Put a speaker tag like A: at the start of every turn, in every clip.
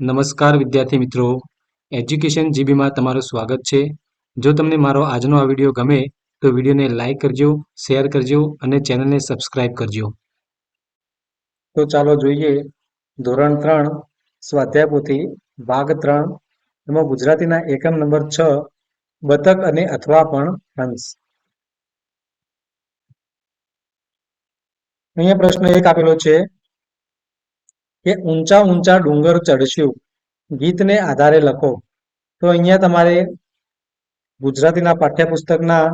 A: નમસ્કાર વિદ્યાર્થી મિત્રો. એજ્યુકેશન જીબીમાં તમારું સ્વાગત છે. જો તમને મારો આજનો આ વીડિયો ગમે, તો વિડીયોને લાઇક કરજો, શેર કરજો અને ચેનલને સબસ્ક્રાઇબ કરજો. તો ચાલો જોઈએ. ધોરણ ત્રણ, સ્વાધ્યાય પોથી, ભાગ ત્રણ, એમાં ગુજરાતીના એકમ નંબર છ, બતક અને અથવા પણ હંસ અહીંયા પ્રશ્ન એક આપેલો છે. કે ઊંચા ઊંચા ડુંગર ચડશું. ગીતને આધારે લખો. તો અહીંયા તમારે ગુજરાતીના પાઠ્યપુસ્તકના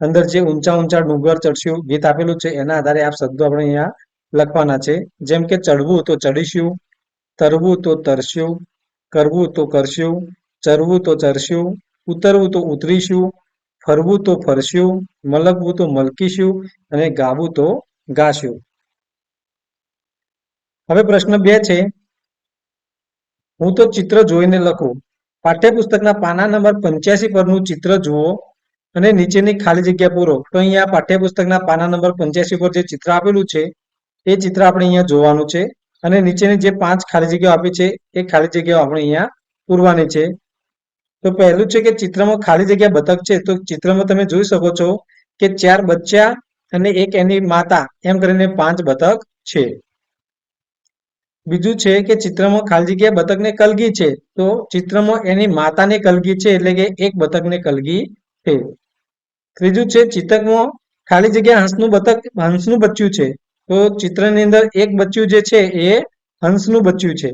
A: અંદર જે ઊંચા ઊંચા ડુંગર ચડશું, ગીત આપેલું છે, એના આધારે આ શબ્દો આપણે અહીંયા લખવાના છે. જેમ કે ચડવું તો ચડીશું, તરવું તો તરશું, કરવું તો કરશું, ચરવું તો ચરશું, ઉતરવું તો ઉતરીશું, ફરવું તો ફરશું, મલકવું તો મલકીશું અને ગાવું તો ગાશું. હવે પ્રશ્ન બે છે. હું તો ચિત્ર જોઈને લખું. પાઠ્યપુસ્તકના પાના નંબર પંચ્યાસી પરનું ચિત્ર જુઓ અને નીચેની ખાલી જગ્યા પૂરો. તો અહીંયા પાઠ્યપુસ્તકના પાના નંબર પંચ્યાસી પર જે ચિત્ર આપેલું છે, એ ચિત્ર આપણે અહીંયા જોવાનું છે અને નીચેની જે પાંચ ખાલી જગ્યાઓ આપી છે, એ ખાલી જગ્યાઓ આપણે અહીંયા પૂરવાની છે. તો પહેલું છે કે ચિત્રમાં ખાલી જગ્યા બતક છે, તો ચિત્રમાં તમે જોઈ શકો છો કે ચાર બચ્ચા અને એક એની માતા, એમ કરીને પાંચ બતક છે. બીજું છે કે ચિત્રમાં ખાલી જગ્યા બતકને કલગી છે. તો ચિત્રમાં એની માતાને કલગી છે એટલે કે એક બતકને કલગી છે. ત્રીજું છે ચિતકમાં ખાલી જગ્યા હંસનું બતક, હંસનું બચ્ચું છે. તો ચિત્રની અંદર એક બચ્ચું જે છે એ હંસનું બચ્ચું છે.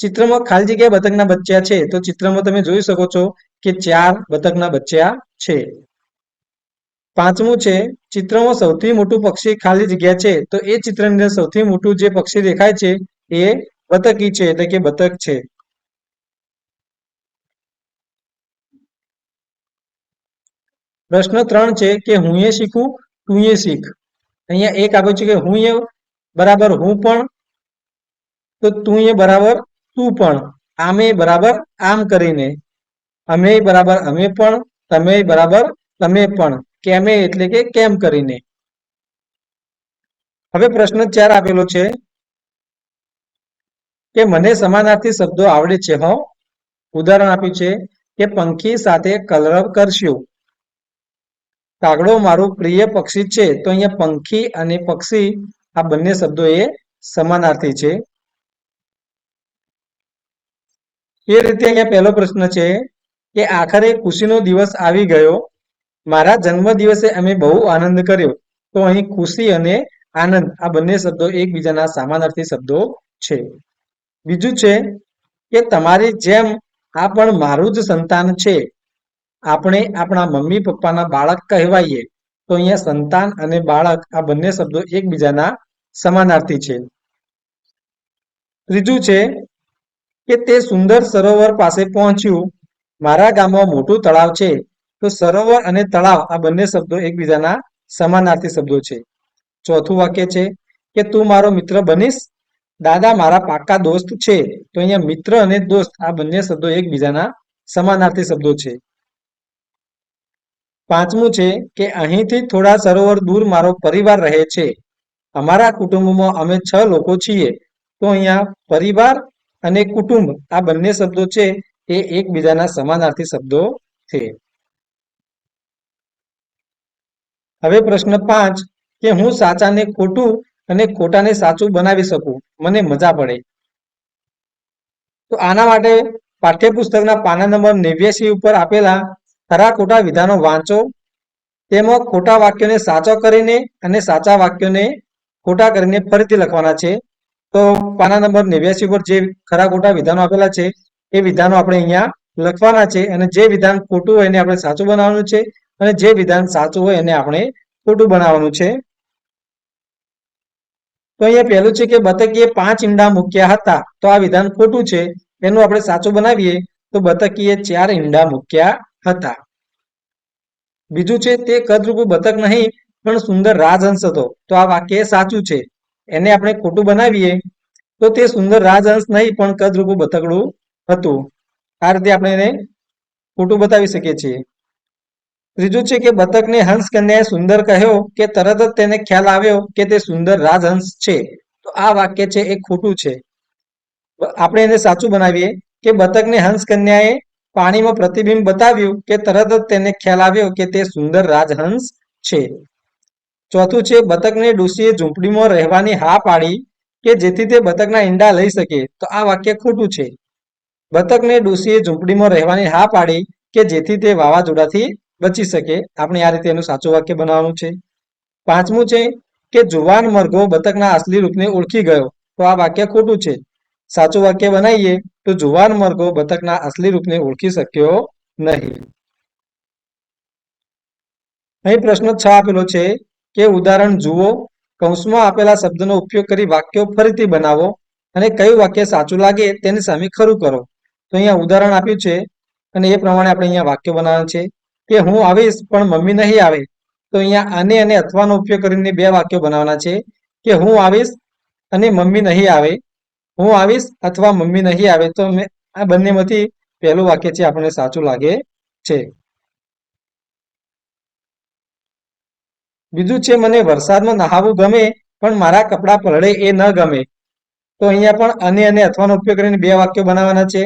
A: ચિત્રમાં ખાલી જગ્યા બતકના બચ્ચા છે. તો ચિત્રમાં તમે જોઈ શકો છો કે ચાર બતકના બચ્ચા છે. પાંચમું છે, ચિત્રમાં સૌથી મોટું પક્ષી ખાલી જગ્યા છે, તો એ ચિત્રની અંદર સૌથી મોટું જે પક્ષી દેખાય છે, એ બતકી છે, એટલે કે બતક છે. પ્રશ્ન ત્રણ છે કે હું એ શીખું, તું એ શીખ. અહીંયા એક આપ્યું છે કે હું એ બરાબર હું પણ, તો તું એ બરાબર તું પણ. આમે બરાબર આમ કરીને. અમે બરાબર અમે પણ, તમે બરાબર તમે પણ. કેમે એટલે કે કેમ કરીને? હવે પ્રશ્ન ચાર આપેલો છે કે મને સમાનાર્થી શબ્દો આવડે છે, હો. ઉદાહરણ આપ્યું છે કે પંખી સાથે કલરવ કરશું. કાગડો મારું પ્રિય પક્ષી છે, તો અહીંયા પંખી અને પક્ષી આ બંને શબ્દો એ સમાનાર્થી છે. એ રીતે અહીંયા પહેલો પ્રશ્ન છે કે આખરે ખુશીનો દિવસ આવી ગયો. મારા જન્મ દિવસે અમે બહુ આનંદ કર્યો. તો અહીં ખુશી અને આનંદ, આ બંને શબ્દો એકબીજાના સમાનાર્થી શબ્દો છે. બીજું છે કે તમારી જેમ આ પણ મારું જ સંતાન છે. આપણે આપણા મમ્મી પપ્પાના બાળક કહેવાઈએ, તો અહીંયા સંતાન અને બાળક આ બંને શબ્દો એકબીજાના સમાનાર્થી છે. ત્રીજું છે કે તે સુંદર સરોવર પાસે પહોંચ્યું. મારા ગામમાં મોટું તળાવ છે. તો સરોવર અને તળાવ આ બંને શબ્દો એકબીજાના સમાનાર્થી શબ્દો છે. ચોથું વાક્ય છે કે તું મારો મિત્ર બનીશ? દાદા મારા પાકા દોસ્ત છે. તો અહીંયા મિત્ર અને દોસ્ત આ બંને શબ્દો એકબીજાના સમાનાર્થી શબ્દો છે. પાંચમું છે કે અહીંથી થોડા સરોવર દૂર મારો પરિવાર રહે છે. અમારા કુટુંબમાં અમે છ લોકો છીએ. તો અહીંયા પરિવાર અને કુટુંબ આ બંને શબ્દો છે એ એકબીજાના સમાનાર્થી શબ્દો છે. હવે પ્રશ્ન પાંચ કે હું સાચાને ખોટું અને ખોટાને સાચું બનાવી શકું? મને મજા પડે. તો આના માટે પાઠ્યપુસ્તકના પાના નંબર નેવ્યાસી ઉપર આપેલા ખરા ખોટા વિધાનો વાંચો. તેમાં ખોટા વાક્યોને સાચો કરીને અને સાચા વાક્યોને ખોટા કરીને ફરીથી લખવાના છે. તો પાના નંબર નેવ્યાસી ઉપર જે ખરા ખોટા વિધાનો આપેલા છે, એ વિધાનો આપણે અહીંયા લખવાના છે અને જે વિધાન ખોટું હોય એને આપણે સાચું બનાવવાનું છે. અને જે વિધાન સાચું હોય એને આપણે ખોટું બનાવવાનું છે. તો અહીંયા પહેલું છે કે બતકીએ પાંચ ઈંડા મૂક્યા હતા, તો આ વિધાન ખોટું છે. એનું આપણે સાચું બનાવીએ, તો બતકીએ ચાર ઈંડા મૂક્યા હતા. બીજું છે તે કદરૂપું બતક નહીં, પણ સુંદર રાજહંસ હતો. તો આ વાક્ય સાચું છે. એને આપણે ખોટું બનાવીએ, તો તે સુંદર રાજહંસ નહીં, પણ કદરૂપું બતકડું હતું. આ રીતે આપણે એને ખોટું બતાવી શકીએ છીએ. ત્રીજું છે કે બતકને હંસ કન્યાએ સુંદર કહ્યો કે તરત જ તેને ખ્યાલ આવ્યો કે તે સુંદર રાજહંસ છે. તો આ વાક્ય છે એ ખોટું છે. આપણે એને સાચું બનાવીએ કે બતકને હંસ કન્યાએ પાણીમાં પ્રતિબિંબ બતાવ્યું કે તરત જ તેને ખ્યાલ આવ્યો કે તે સુંદર રાજહંસ છે. ચોથું છે, બતકને ડોશીએ ઝૂંપડીમાં રહેવાની હા પાડી કે જેથી તે બતકના ઈંડા લઈ શકે. તો આ વાક્ય ખોટું છે. બતકને ડોશીએ ઝૂંપડીમાં રહેવાની હા પાડી કે જેથી તે વાવાઝોડાથી બચી શકે. આપણે આ રીતે એનું સાચું વાક્ય બનાવવાનું છે. પાંચમું છે કે જુવાન મરઘો બતકના અસલી રૂપને ઓળખી ગયો. તો આ વાક્ય ખોટું છે. સાચું વાક્ય બનાવીએ તો જુવાન મરઘો બતકના અસલી રૂપને ઓળખી શક્યો નહીં. અહીં પ્રશ્ન છ આપેલો છે કે ઉદાહરણ જુઓ. કૌંસમાં આપેલા શબ્દનો ઉપયોગ કરી વાક્યો ફરીથી બનાવો અને કયું વાક્ય સાચું લાગે તેની સામે ખરું કરો. તો અહીંયા ઉદાહરણ આપ્યું છે અને એ પ્રમાણે આપણે અહીંયા વાક્ય બનાવવાનું છે. કે હું આવીશ, પણ મમ્મી નહીં આવે. તો અહીંયા આને અને અથવાનો ઉપયોગ કરીને બે વાક્યો બનાવવાના છે. કે હું આવીશ અને મમ્મી નહીં આવે. હું આવીશ અથવા મમ્મી નહીં આવે. તો આ બંનેમાંથી પહેલું વાક્ય છે આપણને સાચું લાગે છે. બીજું છે, મને વરસાદમાં નહાવું ગમે, પણ મારા કપડાં પલળે એ ન ગમે. તો અહીંયા પણ અને અને અથવાનો ઉપયોગ કરીને બે વાક્યો બનાવવાના છે.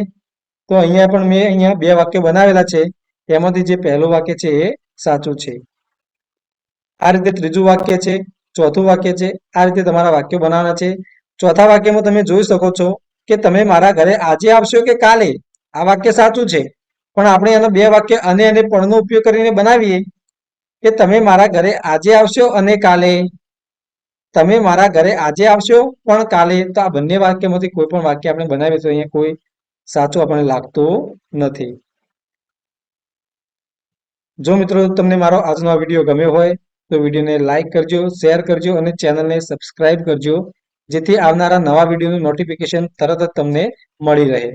A: તો અહીંયા પણ મેં અહીંયા બે વાક્યો બનાવેલા છે. તેમાંથી જે પહેલું વાક્ય છે એ સાચું છે. આ રીતે ત્રીજું વાક્ય છે, ચોથું વાક્ય છે, આ રીતે તમારા વાક્યો બનાવવાના છે. ચોથા વાક્યમાં તમે જોઈ શકો છો કે તમે મારા ઘરે આજે આવશો કે કાલે? આ વાક્ય સાચું છે. પણ આપણે એનો બે વાક્ય અને અને પણનો ઉપયોગ કરીને બનાવીએ કે તમે મારા ઘરે આજે આવશો અને કાલે? તમે મારા ઘરે આજે આવશો પણ કાલે? તો આ બંને વાક્યમાંથી કોઈ પણ વાક્ય આપણે બનાવીએ તો અહીંયા કોઈ સાચું આપણને લાગતું નથી. જો મિત્રો તમને મારો આજનો આ વીડિયો ગમ્યો હોય, તો વિડીયોને લાઇક કરજો, શેર કરજો અને ચેનલને સબસ્ક્રાઇબ કરજો, જેથી આવનારા નવા વિડીયોનું નોટિફિકેશન તરત જ તમને મળી રહે.